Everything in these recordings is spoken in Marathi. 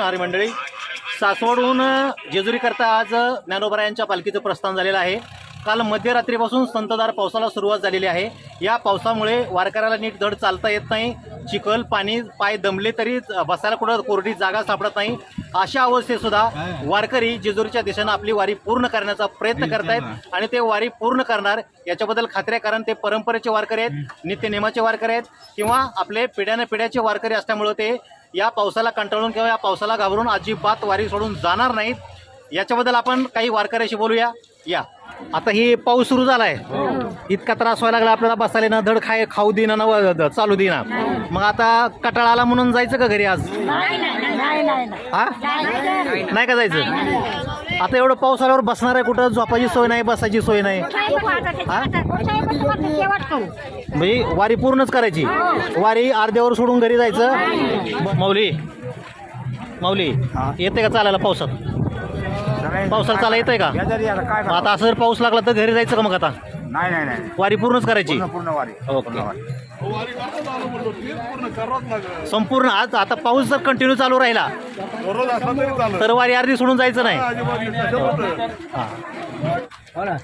नमस्कार मंडळी. सासवडहून जेजुरीकरता आज ज्ञानोबरा यांच्या पालखीचं प्रस्थान झालेलं आहे. काल मध्यरात्रीपासून संततधार पावसाला सुरुवात झालेली आहे. या पावसामुळे वारकऱ्याला नीट धड चालता येत नाही. चिखल पाणी पाय दमले तरी बसायला कुठं कोरडी जागा सापडत नाही. अशा अवस्थेत सुद्धा वारकरी जेजुरीच्या दिशेनं आपली वारी पूर्ण करण्याचा प्रयत्न करतायत आणि ते वारी पूर्ण करणार याच्याबद्दल खात्री आहे कारण ते परंपरेचे वारकरी आहेत नित्यनेमाचे वारकरी आहेत किंवा आपले पिढ्याने पिढ्याचे वारकरी असल्यामुळं ते या पावसाला कंटाळून किंवा या पावसाला घाबरून अजिबात वारी सोडून जाणार नाहीत. याच्याबद्दल आपण काही वारकऱ्याशी बोलूया. या. आता ही पाऊस सुरू झालाय. इतका त्रास व्हायला लागला आपल्याला बसायला ना धड खाय खाऊ देना ना चालू देना मग आता कटाळा आला म्हणून जायचं का घरी आज? हा? नाही का जायचं? आता एवढं पाऊस आल्यावर बसणार आहे कुठं? झोपायची सोय नाही बसायची सोय नाही. म्हणजे वारी पूर्णच करायची. वारी अर्ध्यावर सोडून घरी जायचं. माऊली माऊली येते का चालायला पावसात? पावसाला चाला येतंय का आता असं जर पाऊस लागला तर घरी जायचं का मग आता? नाही नाही नाही. वारी पूर्णच करायची? पूर्ण पूर्ण वारी. ओके. पूर्ण वारी. संपूर्ण आज आता पाऊस जर कंटिन्यू चालू राहिला तर वारी अर्धी सोडून जायचं नाही. हा.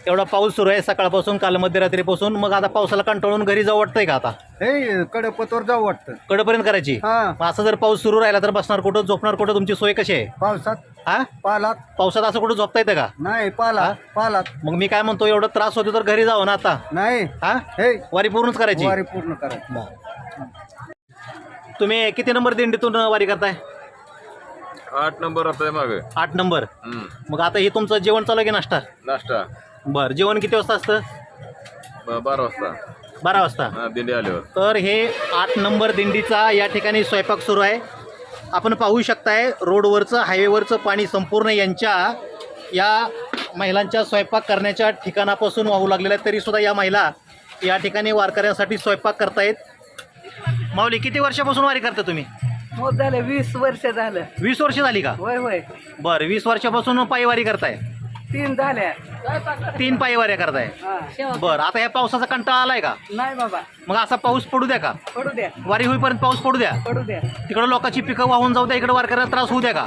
एवढा पाऊस सुरू आहे सकाळपासून काल मध्यरात्रीपासून. मग आता पावसाला कंटाळून घरी जाऊ वाटतंय का आता? हे कडपतवर जाऊ वाटतं. कडपर्यंत करायची? हा. मग असं जर पाऊस सुरू राहिला तर बसणार कुठं झोपणार कुठं? तुमची सोय कशी आहे? पावसात हा? पालात. पावसात असं कुठं झोपता येतं का? नाही पाला पालात. मग मी काय म्हणतो एवढं त्रास होतो तर घरी जावं ना आता. नाही. हा? हे. वारी पूर्णच करायची? वारी पूर्ण करा तुम्ही किती नंबर दिंडीतून वारी करताय? आठ नंबर आता मागे. आठ नंबर. मग आता हे तुमचं जेवण चालू आहे की नाश्ता? नाश्ता. बर जेवण किती वाजता असतं? ब- बारा वाजता. बारा वाजता. दिंडी आल्यावर. तर हे आठ नंबर दिंडीचा या ठिकाणी स्वयंपाक सुरू आहे. आपण पाहू शकताय रोडवरचं हायवेवरचं पाणी संपूर्ण यांच्या या महिलांच्या स्वयंपाक करण्याच्या ठिकाणापासून वाहू लागलेलं आहे. तरीसुद्धा या महिला या ठिकाणी वारकऱ्यांसाठी स्वयंपाक करतायत. माऊली किती वर्षापासून वारी करता तुम्ही? हो झालं वीस वर्ष झालं. वीस वर्ष झाली का? होय होय. बरं वीस वर्षापासून पायी वारी करताय. तीन झाल्या. तीन पायी वाऱ्या करताय. हा. बरं आता या पावसाचा कंटाळा आलाय का? नाही बाबा. मग असा पाऊस पडू द्या का? पडू द्या. वारी होईपर्यंत पाऊस पडू द्या. पडू द्या. तिकडं लोकांची पिकं वाहून जाऊ द्या इकडे वारकऱ्याला त्रास होऊ द्या का?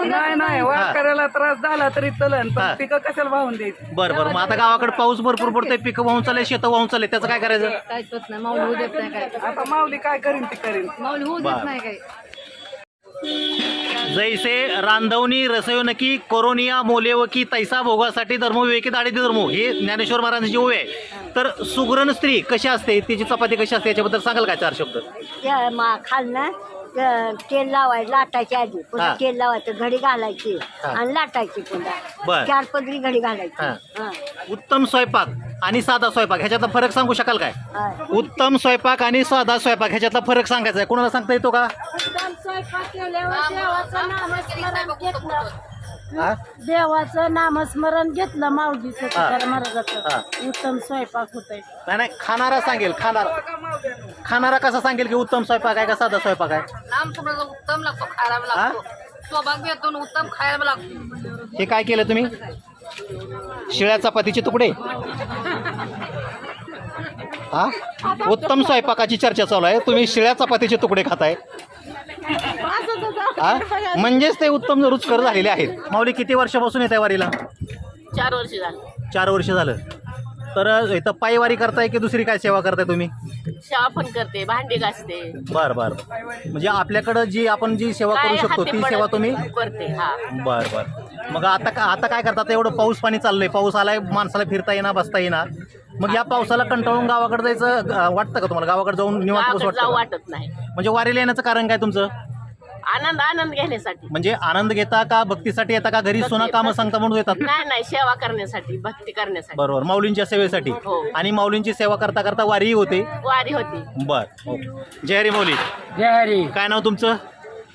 नाही नाही वारकऱ्याला त्रास झाला तरी चलन हा. पण पिकं कशाला वाहून द्यायची? बरं बरं मग आता गावाकडे पाऊस भरपूर पडतोय पिकं वाहून चालले शेतं वाहून चालले त्याचं काय करायचं? काहीच होत नाही माऊली होऊ देत नाही काय आता माऊली काय करीन ती करीन? माऊली होऊ. देत नाही काही. जैसे रांधवणी रसयोनकी कोरोनिया मोलेवकी तैसा भोगासाठी धर्म विवेकी दाडे धर्म हे ज्ञानेश्वर महाराजांची ओवे आहे तर सुगरण स्त्री कशी असते तिची चपाती कशी असते याच्याबद्दल सांगाल काय चार शब्द त्या मा खालनं त- तेल लावायचं लाटायची आधी हा. पुन्हा तेल लावायचं घडी घालायची हा. आणि लाटायची बर. पुन्हा चार पदरी घडी घालायची हा. हा. उत्तम स्वयंपाक आणि साधा स्वयंपाक ह्याच्यातला फरक सांगू शकाल काय? हा. उत्तम स्वयंपाक आणि साधा स्वयंपाक ह्याच्यातला फरक सांगायचा आहे. कोणाला सांगता येतो का? हा? देवाचं नामस्मरण घेतलं माऊलीचं. तुकाराम हा. महाराजाचं उत्तम स्वयंपाक होतंय. नाही नाही खाणारा सांगेल खाणारा. खाणारा कसा सांगेल की उत्तम स्वयंपाक आहे का साधा स्वयंपाक आहे? नाम तुम्हाला उत्तम लागतो खायला? लागतो. सौभाग्यातून उत्तम खायला लागतो. हे काय केलं तुम्ही? शिळ्या चपातीचे तुकडे? हा? उत्तम स्वयंपाकाची चर्चा चालू आहे. तुम्ही शिळ्या चपातीचे तुकडे खाताय. हा? म्हणजेच ते उत्तम रुचकर झालेले आहेत. माऊली किती वर्षापासून येत आहे वारीला? चार वर्ष झाली. चार वर्ष झालं. तर इथं पायवारी करताय की दुसरी काय सेवा करताय तुम्ही? पण करते भांडी घासते. बर बर. म्हणजे आपल्याकडं जी आपण जी सेवा करू शकतो ती सेवा तुम्ही करते हा. बर बर. मग आता का- आता काय करतात? एवढं पाऊस पाणी चाललंय. पाऊस आलाय माणसाला फिरता येणार बसता येणार मग या पावसाला कंटाळून गावाकडे जायचं अं, वाटतं का तुम्हाला? गावाकडे जाऊन निवांत बसू गावाकडे जाऊ वाटतं का? वाटत नाही. म्हणजे वारीला येण्याचं कारण काय तुमचं? आनंद आनंद घेण्यासाठी. म्हणजे आनंद घेता का भक्तीसाठी येता का? घरी सोना कामं सांगता म्हणून येतात? नाही नाही सेवा करण्यासाठी भक्ती करण्यासाठी. बरोबर. माऊलींच्या सेवेसाठी. हो. आणि माऊलींची सेवा करता करता वारीही होते? वारी होती. बर. ओके जय हरी माऊली. जय हरी. काय नाव तुमचं?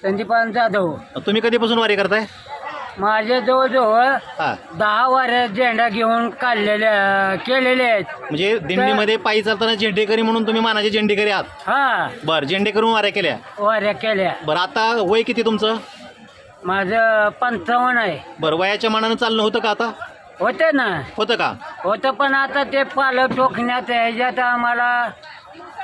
संदीपान जाधव. तुम्ही कधीपासून वारी करताय? माझे जवळजवळ हा. दहा वाऱ्या झेंडा घेऊन काढलेल्या केलेले आहेत. म्हणजे दिंडीमध्ये पायी चालताना झेंडेकरी म्हणून तुम्ही मानाचे झेंडेकरी आहात? हा. बर झेंडेकरून वाऱ्या केल्या. वाऱ्या केल्या. बरं आता वय किती तुमचं? माझं पंचावन्न आहे. बरं वयाच्या मानानं चालणं होतं का आता? होते ना. होतं का? होतं पण आता ते पालक ठोकण्यात ह्याच्यात आम्हाला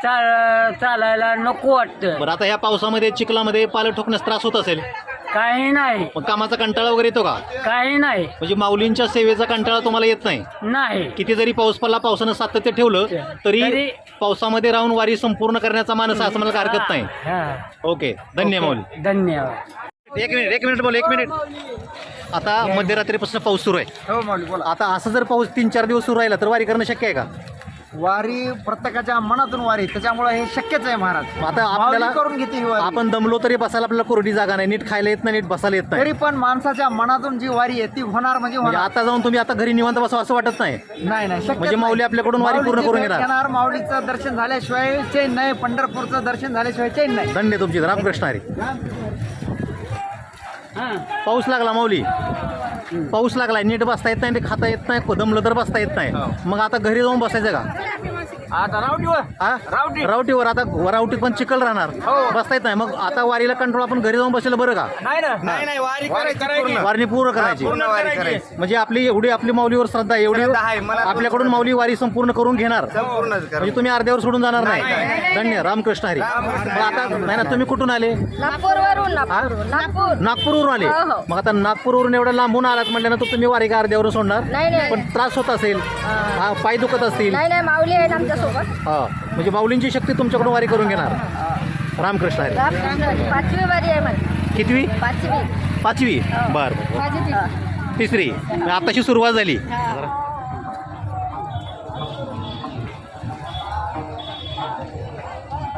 चाल चालायला नको वाटतं. बरं आता ह्या पावसामध्ये चिखलामध्ये पालं ठोकण्यास त्रास होत असेल? काही नाही. मग कामाचा कंटाळा वगैरे येतो का? काही नाही. म्हणजे माऊलींच्या सेवेचा कंटाळा तुम्हाला येत नाही? नाही. किती जरी पाऊस पडला पावसानं सातत्य ठेवलं तरी तरी- पावसामध्ये राहून वारी संपूर्ण करण्याचा मानस आहे असं मला हरकत नाही. हा. ओके धन्य माऊली. धन्यवाद. एक मिनिट एक मिनिट बोल एक मिनिट. आता मध्यरात्रीपासून पाऊस सुरू आहे. हो माऊली बोला. आता असं जर पाऊस तीन चार दिवस सुरू राहिला तर वारी करणं शक्य आहे का? वारी प्रत्येकाच्या मनातून वारी त्याच्यामुळे हे शक्यच आहे महाराज. आता आपल्याला माऊली करून घेते ही वारी. आपण दमलो तरी बसायला आपल्याला कोरडी जागा नाही नीट खायला येत नाही नीट बसायला येत नाही. तरी पण माणसाच्या मनातून जी वारी आहे ती होणार म्हणजे म्हणजे होणार. आता जाऊन तुम्ही आता घरी निवांत बसावं असं वाटत नाही. नाही नाही शक्यच म्हणजे माऊली नाही. आपल्याकडून वारी पूर्ण माऊलीची करून भेट घेणार. घेणार माऊलीचं दर्शन झाल्याशिवाय चैन नाही पंढरपूरचं दर्शन झाल्याशिवाय चैन नाही. धन्य तुमची रामकृष्ण हरी. पाऊस लागला माऊली. पाऊस लागलाय नीट बसता येत नाही खाता येत नाही दमलं तर बसता येत नाही. मग आता घरी जाऊन बसायचं का? आता रावटीवर. हा? रावटीवर आता रावटीत पण चिखल राहणार. बसता येत नाही. मग आता वारीला कंट्रोल आपण घरी जाऊन बसलेलं बरं का? नाही ना. नाही नाही वारी करायची वारणी पूर्ण करायची. पूर्ण वारी करायची. म्हणजे आपली एवढी आपली माऊलीवर श्रद्धा आहे, एवढी श्रद्धा आहे. मला- आपल्याकडून माऊली वारी संपूर्ण करून घेणार. संपूर्णच म्हणजे तुम्ही अर्ध्यावर सोडून जाणार नाही. धन्य. रामकृष्ण हरी. मग आता नाही ना तुम्ही कुठून आले? नागपूरवरून हा? नागपूर. नागपूरवरून आले. हो, हो. मग आता नागपूरवरून एवढं लांबून आलात म्हटल्यानंतर तुम्ही वारी का अर्ध्यावर सोडणार? नाही, नाही. पण त्रास होत असेल. हा, पाय दुखत असतील. नाही नाही माऊली आहेत हा म्हणजे माऊलींची शक्ती तुमच्याकडून वारी करून घेणार. रामकृष्ण रामकृष्ण पाचवी वारी आहे माझी. कितवी? पाचवी. पाचवी? बर माझी तिसरी. म्हणजे आताशी सुरुवात झाली.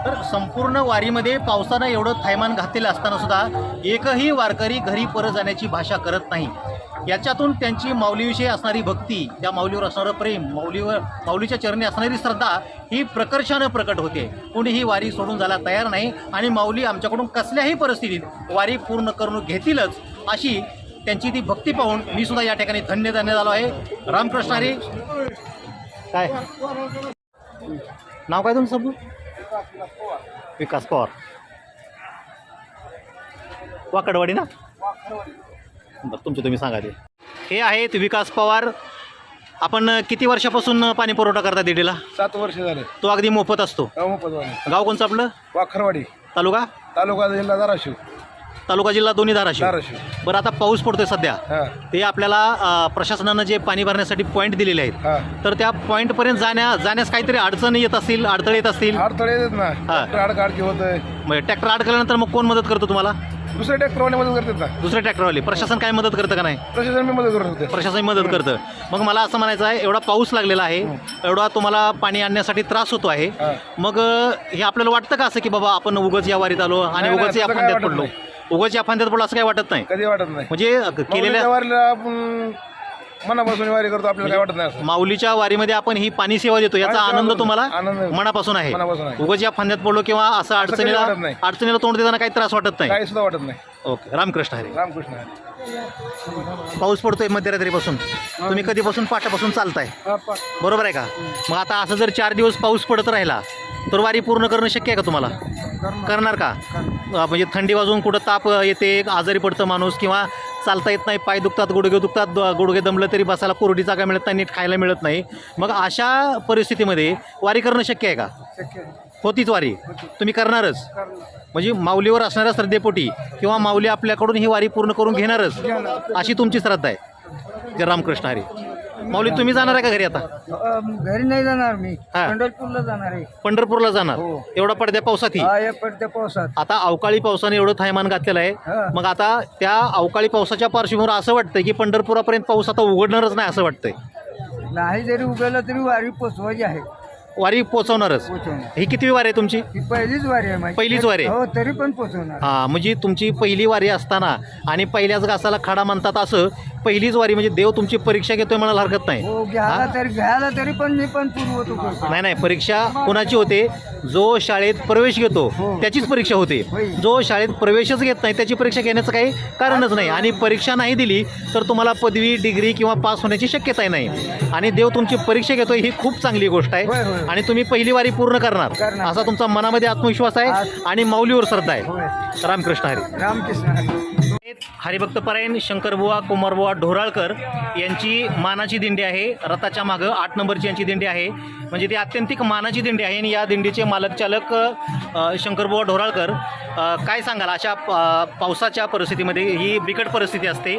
तर संपूर्ण वारीमध्ये पावसानं एवढं थैमान घातलेलं असताना सुद्धा एकही वारकरी घरी परत जाण्याची भाषा करत नाही. याच्यातून त्यांची माऊलीविषयी असणारी भक्ती त्या माऊलीवर असणारं प्रेम माऊलीवर माऊलीच्या चरणी असणारी श्रद्धा ही प्रकर्षानं प्रकट होते. कोणीही वारी सोडून जायला तयार नाही आणि माऊली आमच्याकडून कसल्याही परिस्थितीत वारी पूर्ण करून घेतीलच अशी त्यांची ती भक्ती पाहून मी सुद्धा या ठिकाणी धन्य धन्य झालो आहे. रामकृष्ण हरी. काय? नाव काय तुमचं विकास पवार. वाकडवाडी ना? बरं तुमचं तुम्ही सांगा ते. हे आहेत विकास पवार. आपण किती वर्षापासून पाणी पुरवठा करता दिडीला सात वर्ष झाले. तो अगदी मोफत असतो. गाव कोणचं आपलं? वाखरवाडी. तालुका? तालुका जिल्हा धाराशिव. तालुका जिल्हा दोन्ही धाराशिव. धाराशिव. बरं आता पाऊस पडतोय सध्या. हा. ते आपल्याला अ, प्रशासनानं जे पाणी भरण्यासाठी पॉईंट दिलेले आहेत. तर त्या पॉईंटपर्यंत जाण्या जाण्यास काहीतरी अडचणी येत असतील अडथळे येत असतील? अडथळे येतात ना. हा. ट्रॅक्टर ट्रॅक्टर अडकल्यानंतर मग कोण मदत करतो तुम्हाला? दुसरे ट्रॅक्टरवाले मदत करतात ना. दुसरे ट्रॅक्टरवाले. प्रशासन काय मदत करतं का नाही? प्रशासन मी मदत करत होते. प्रशासन मदत करतं. मग मला असं म्हणायचं आहे एवढा पाऊस लागलेला आहे एवढा तुम्हाला पाणी आणण्यासाठी त्रास होतो आहे. हा. मग अ, हे आपल्याला वाटतं का असं की बाबा आपण उगच या वारीत आलो आणि नाही, उगच या तसं काय फांद्यात वाटत पडलो? नाही. उगच या फांद्यात पडलो असं काही वाटत नाही. कधी वाटत नाही. म्हणजे केलेल्या वारीला आपण मनापासून वारी करतो आपल्याला काय वाटत नाही असं. माऊलीच्या वारीमध्ये आपण ही पाणी सेवा देतो याचा पाणी सेवा आनंद देतो. तुम्हाला आनंद. मनापासून आहे. मनापासून आहे. उगाच या फांद्यात पडलो किंवा असं अडचणीला वाटत नाही. अडचणीला तोंड देताना काही त्रास वाटत नाही. काही सुद्धा वाटत नाही. ओके. रामकृष्ण हरे. रामकृष्ण हरी. पाऊस पडतोय मध्यरात्रीपासून. तुम्ही कधीपासून पाटापासून चालताय? बरोबर आहे का? मग आता असं जर चार दिवस पाऊस पडत राहिला तर वारी पूर्ण करणं शक्य आहे का तुम्हाला? करणार. का? अं, म्हणजे थंडी वाजून कुठं ताप येते आजारी पडतं माणूस किंवा चालता येत नाही पाय दुखतात गुडघे दुखतात द- गुडघे दमलं तरी बसायला कोरडी जागा मिळत नाही नीट खायला मिळत नाही. मग अशा परिस्थितीमध्ये वारी करणं शक्य आहे का? होतीच वारी. तुम्ही करणारच. म्हणजे माऊलीवर असणाऱ्या श्रद्धेपोटी किंवा माऊली आपल्याकडून ही वारी पूर्ण करून घेणारच. अशी तुमची श्रद्धा आहे. जय रामकृष्ण हरी. माऊली तुम्ही जाणार आहे का घरी आता? घरी नाही जाणार मी. हा. पंढरपूरला जाणार आहे. पंढरपूरला जाणार. हो. एवढा पडद्या पावसात ही. हा या पडत्या पावसात. आता अवकाळी पावसाने एवढं थैमान घातलेलं आहे. मग आता त्या अवकाळी पावसाच्या पार्श्वभूमीवर असं वाटतंय की पंढरपुरापर्यंत पाऊस आता उघडणारच नाही असं वाटतंय. नाही जरी उगवलं तरी वारी पोचवायची आहे. वारी पोचवणारच. पोचवणार. ही कितवी वारी आहे तुमची? ही पहिलीच वारी आहे माझी. पहिलीच वारी आहे? हो तरी पण पोचवणार. हा म्हणजे तुमची पहिली वारी असताना आणि पहिल्याच घासाला खडा म्हणतात असं पहिलीच वारी म्हणजे देव तुमची परीक्षा घेतोय म्हणायला हरकत नाही हो घ्यायला तरी घ्यायला तरी पण मी पण पूर्वतो करतो नाही नाही परीक्षा कोणाची होते जो शाळेत प्रवेश घेतो हो. त्याचीच परीक्षा होते. जो शाळेत प्रवेशच घेत नाही त्याची परीक्षा घेण्याचं काही कारणच नाही आणि परीक्षा नाही दिली तर तुम्हाला पदवी डिग्री किंवा पास होण्याची शक्यता नाही आणि देव तुमची परीक्षा घेतोय ही खूप चांगली गोष्ट होय, आहे होय. आणि तुम्ही पहिली वारी पूर्ण करणार करणार. असा तुमचा मनामध्ये आत्मविश्वास आहे आणि माऊलीवर श्रद्धा. आहे रामकृष्ण हरी रामकृष्ण हरी. हरिभक्त परायण शंकरबुवा कुमारबुवा ढोराळकर यांची मानाची दिंडी आहे. रथाच्या मागं आठ नंबरची यांची दिंडी आहे. म्हणजे ती अत्यंतिक मानाची दिंडी आहे आणि या दिंडीचे मालक चालक शंकरबुवा ढोराळकर काय सांगाल? अशा पावसाच्या परिस्थितीमध्ये ही बिकट परिस्थिती असते.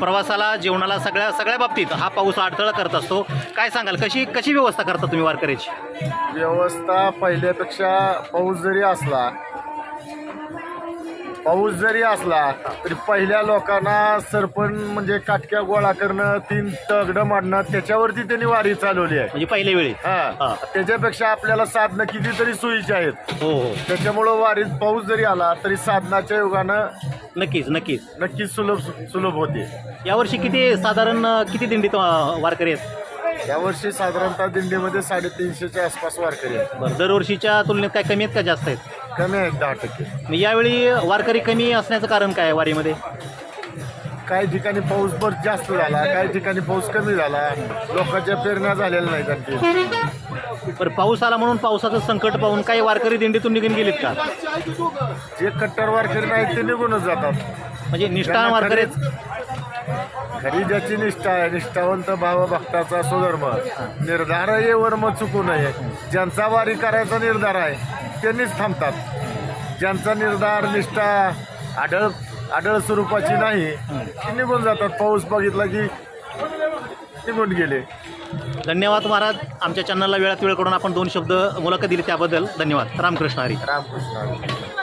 प्रवासाला जेवणाला सगळ्या सगळ्या बाबतीत हा पाऊस अडथळा करत असतो. काय सांगाल? कशी कशी व्यवस्था करता तुम्ही वारकऱ्याची? व्यवस्था पहिल्यापेक्षा पाऊस जरी असला पाऊस जरी असला तरी पहिल्या लोकांना सरपण म्हणजे काटक्या गोळा करणं तीन तगडं मारणं त्याच्यावरती त्यांनी वारी चालवली आहे. म्हणजे पहिल्या वेळी. हा. त्याच्यापेक्षा आपल्याला साधनं कितीतरी सोयीची आहेत. हो हो. त्याच्यामुळं वारीत पाऊस जरी आला तरी साधनाच्या युगानं नक्कीच नक्कीच. नक्कीच सुलभ सुलभ होते. यावर्षी किती साधारण किती दिंडीत अ, वारकरी आहेत? यावर्षी साधारणतः दिंडीमध्ये साडेतीनशेच्या आसपास वारकरी आहेत. बरं दरवर्षीच्या तुलनेत काय कमी आहेत का जास्त आहेत? कमी आहेत दहा टक्के. मग यावेळी वारकरी कमी असण्याचं कारण काय आहे वारीमध्ये? काही ठिकाणी पाऊस पण जास्त झाला काही ठिकाणी पाऊस कमी झाला. लोकांच्या पेरण्या झालेल्या नाहीत आणखी. बरं पाऊस आला म्हणून पावसाचं संकट पाहून काही वारकरी दिंडीतून निघून गेलेत का? जे कट्टर वारकरी नाहीत ते निघूनच जातात. म्हणजे निष्ठान वारकरी. खरी ज्याची निष्ठा आहे निष्ठावंत भाव भक्ताचा स्वधर्म. निर्धार ये वर्म चुकू नये. ज्यांचा वारी करायचा निर्धार आहे त्यांनीच थांबतात. ज्यांचा निर्धार निष्ठा आढळ आढळ स्वरूपाची नाही ती निघून जातात. पाऊस बघितला की निघून गेले. धन्यवाद महाराज. आमच्या चॅनलला वेळात वेळ करून आपण दोन शब्द मुलाखत दिली त्याबद्दल. धन्यवाद. रामकृष्ण हरी. रामकृष्ण हरी.